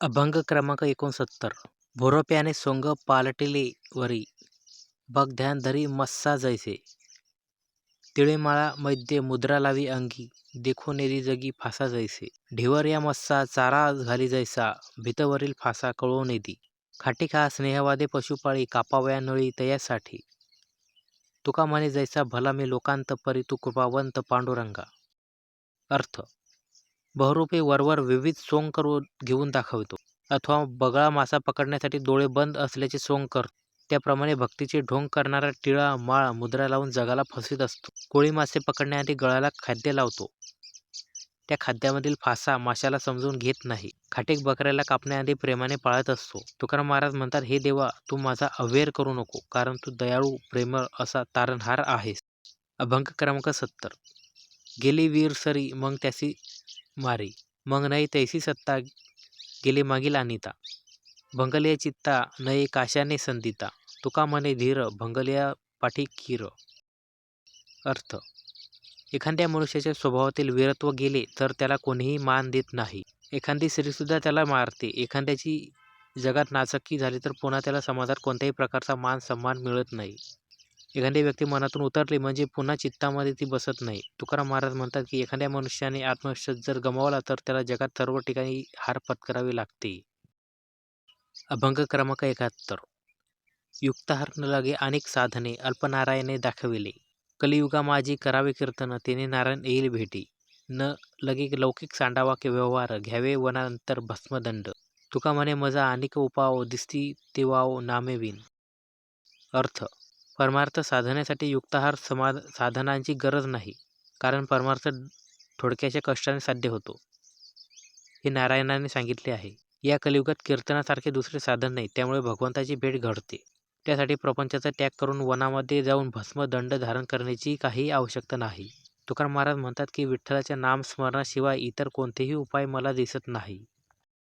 अभंग क्रमांक एकोणसत्तर. भोरोप्याने सोंग पालटिले वरी बघ ध्यान धरी मस्सा जैसे. तिळेमाळा मैद्य मुद्रा लावी अंगी. देखो नेरी जगी फासा जैसे. ढेवर या मस्सा चारा घाली जैसा. भितवरील फासा कळो नेदी खाटी खा स्नेहवादे पशुपाळी कापावया नळी तयासाठी. तुका म्हणे जैसा भला मी लोकांत परी तू कृपावंत पांडुरंगा. अर्थ बहुरूपी वरवर विविध सोंग करून घेऊन दाखवितो. अथवा बगळा मासा पकडण्यासाठी डोळे बंद असल्याचे सोंग करतो त्याप्रमाणे भक्तीचे ढोंग करणारा टिळा माळ मुद्रा लावून जगाला फसवीत असतो. कोळी मासे पकडण्याआधी गळाला खाद्य लावतो. त्या खाद्यामधील फासा माशाला समजून घेत नाही. खाटेक बकऱ्याला कापण्याआधी प्रेमाने पाळत असतो. तुकाराम महाराज म्हणतात हे देवा तू माझा अवेअर करू नको कारण तू दयाळू प्रेमळ असा तारणहार आहेस. अभंग क्रमांक सत्तर. गेली वीर सरी मग त्यासी मारी. मग नाही तैसी सत्ता गेले मागील अनिता. भंगलिया चित्ता नये काशाने संदिता तुका म्हणे धीर भंगलिया पाठी खीर. अर्थ. एखाद्या मनुष्याच्या स्वभावातील वीरत्व गेले तर त्याला कोणीही मान देत नाही. एखादी स्त्रीसुद्धा त्याला मारते. एखाद्याची जगात नाचक्की झाली तर पुन्हा त्याला समाजात कोणत्याही प्रकारचा मान सन्मान मिळत नाही. एखादी व्यक्ती मनातून उतरली म्हणजे पुन्हा चित्तामध्ये ती बसत नाही. तुकाराम महाराज म्हणतात की एखाद्या मनुष्याने आत्मविश्वास जर गमावला तर त्याला जगात सर्व ठिकाणी हार पत्करावी लागते. अभंग क्रमांक एकाहत्तर. युक्तहार न लागे अनेक साधने अल्पनारायणे दाखविले. कलियुगा माझी करावे कीर्तन तिने नारायण येईल भेटी. न लगे लौकिक सांडावा के व्यवहार घ्यावे वनानंतर भस्मदंड. तुका म्हणे मजा अनेक उपाव दिसती तेवाव नामेवीन अर्थ परमार्थ साधण्यासाठी युक्ताहार समा साधनांची गरज नाही कारण परमार्थ थोडक्याच्या कष्टाने साध्य होतो. हे नारायणाने सांगितले आहे. या कलियुगात कीर्तनासारखे दुसरे साधन नाही त्यामुळे भगवंताची भेट घडते. त्यासाठी प्रपंचाचा त्याग करून वनामध्ये जाऊन भस्म दंड धारण करण्याची काही आवश्यकता नाही. तुकाराम महाराज म्हणतात की विठ्ठलाच्या नामस्मरणाशिवाय इतर कोणतेही उपाय मला दिसत नाही.